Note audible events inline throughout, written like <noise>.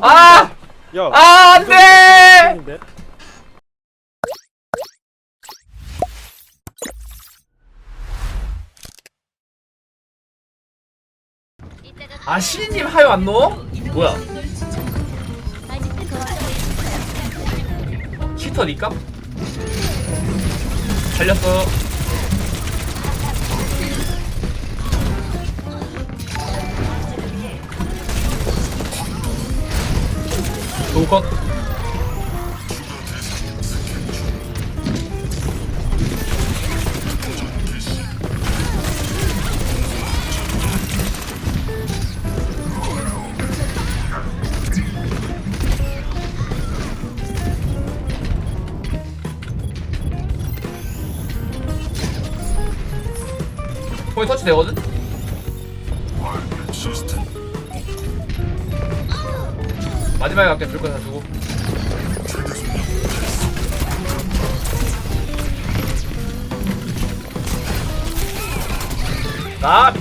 아! 야, 아, 안 돼! 인데 아, 시리님 하여 안 넣어? 뭐야? 히터 니까? 살렸어. 노컷. 거기 터치 되거든? 마지막에 갈게. 줄거 다 주고. 나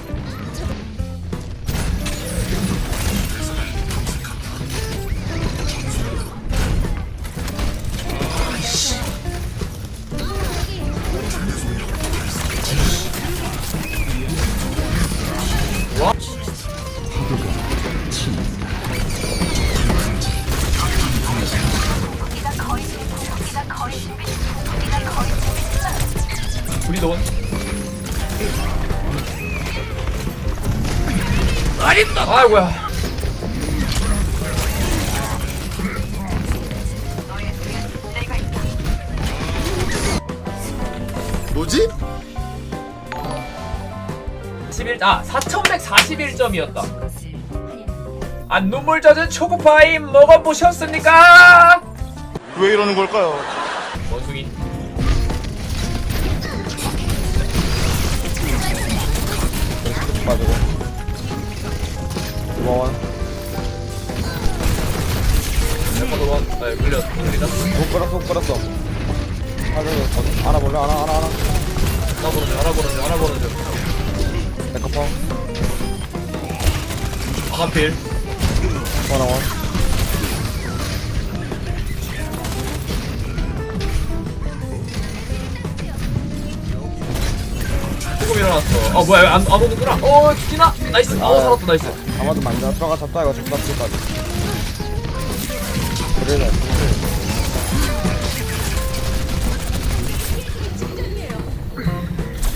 아이고야 뭐지? 11, 아 4141점이었다 아 눈물 젖은 초코파이 먹어보셨습니까? 왜 이러는 걸까요? 원숭이 빠지 고. 고마워. 몇번 원, 아 물려 물리다 못 끌었어. 하나, 알아볼래? 알아, 알아, 알아. 알아보는 중 알아보는 중 알아보는 중 백커펑. 아마필 원어원. 일어났어 아 뭐야 안, 안 오는구나 어 죽이나 나이스 어 살았다 나이스 아마도 만져. 들어가 잡다, 이거 잡다, 지금까지. 그래,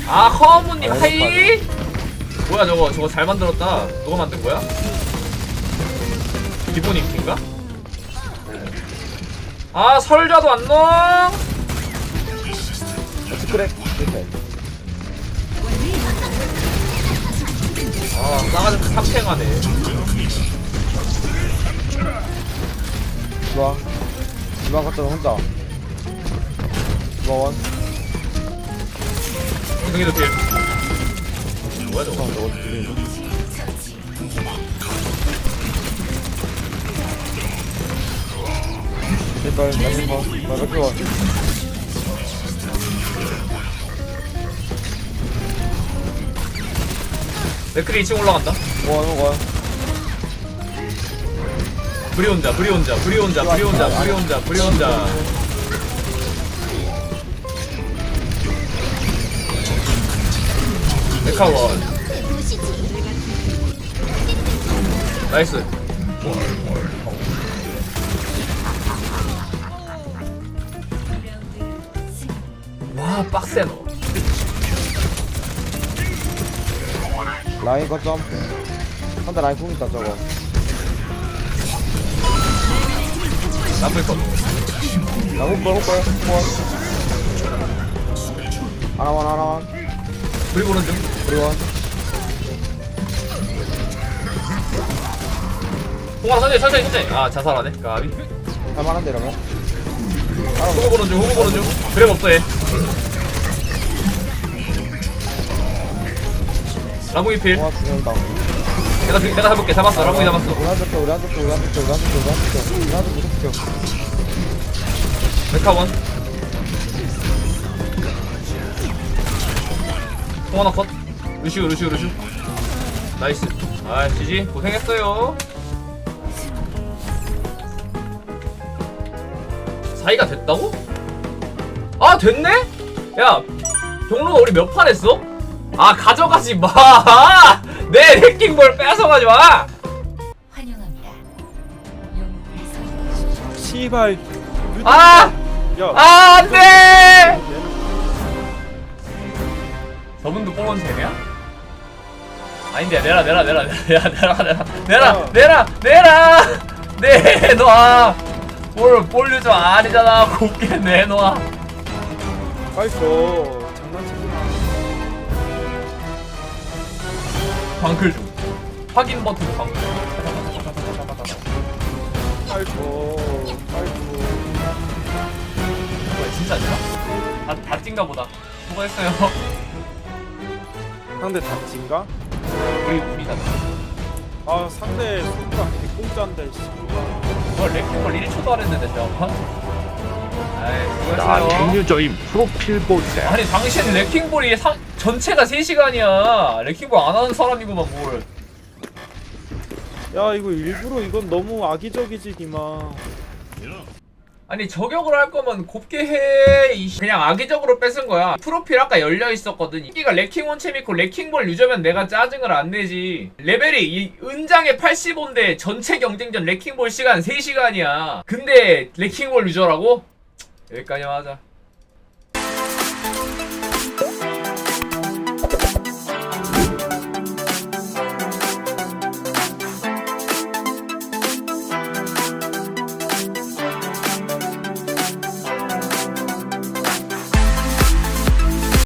아 허무님 하이 뭐야 저거 저거 잘 만들었다 누가 만든 거야? 기본 인기인가? 아 설자도 안 넣어 스크랩. 이렇게. 아 싸가지 없이 삼탱하네 좋아. 주방 갔잖아, 혼자. 주방원. 승희도 필 뭐야 저거 저거. 제발, 나 제발. 나 몇개 원. 맥크리 2층 올라간다. 원, 원. 브리 혼자 브리 혼자 브리 혼자 브리 혼자 브리 혼자 브리 혼자 메카원. 나이스. 와 빡세 너 라인 거점. 한대 라인 궁 있다, 저거. 나쁠 거나 훅벌. 하나만, 하나만. 브리 보는 중 브리원. 홍아 천천히 천천히 천천히 아 자살하네 까비 할만한데, 이러면? 중 후보 보는 중 그래 없어 얘 라무이 필. 와, 죽는다. 내가 내가 잡을게. 잡았어. 라무이 잡았어. 우리 한쪽 쪽, 우리 한쪽 쪽, 우리 한쪽 쪽, 우리 한쪽 쪽, 우리 한쪽 쪽, 우리 한쪽 무섭게 쪽. 메카원. 홍하나 컷. 루시우 루시우 루시우. 나이스. 아 지지. 고생했어요. 다이가 됐다고? 아 됐네? 야 경로가 우리 몇 판 했어? 아 가져가지 마 내 <laughs> 레킹볼 뺏어가지 마 환영합니다. 씨발. 아! 야. 아, 안 돼! 저분도 뽕원 셈이야? 아닌데, 내라, 내라, 내라, 내라, 내라, 내라, 내라, 어. 내라, 내라! 내놔! 볼, 볼 유저 아니잖아. 곱게 내놔. 줘. 장난치지 마. 방클 중. 확인 버튼 줘. 빨리 줘. 뭐야, 진짜 아니야? 다, 다 찐가 보다. 수고했어요. 상대 답진가? 우리, 우리가. 아 상대 수비가 개공짜인데 씨. 뭐, 렉킹볼 1초도 안 했는데. 아이, 나. 백유저임 프로필 보자. 아니 당신 레킹볼이 상, 전체가 3시간이야 레킹볼 안 하는 사람이구만 뭘 야 이거 일부러 이건 너무 악의적이지 니마. 아니 저격을 할 거면 곱게 해 이씨. 그냥 악의적으로 뺏은 거야 프로필 아까 열려 있었거든 이기가 레킹 원챔이고 레킹볼 유저면 내가 짜증을 안 내지 레벨이 이 은장에 85인데 전체 경쟁전 레킹볼 시간 3시간이야 근데 레킹볼 유저라고? 여기까지 하자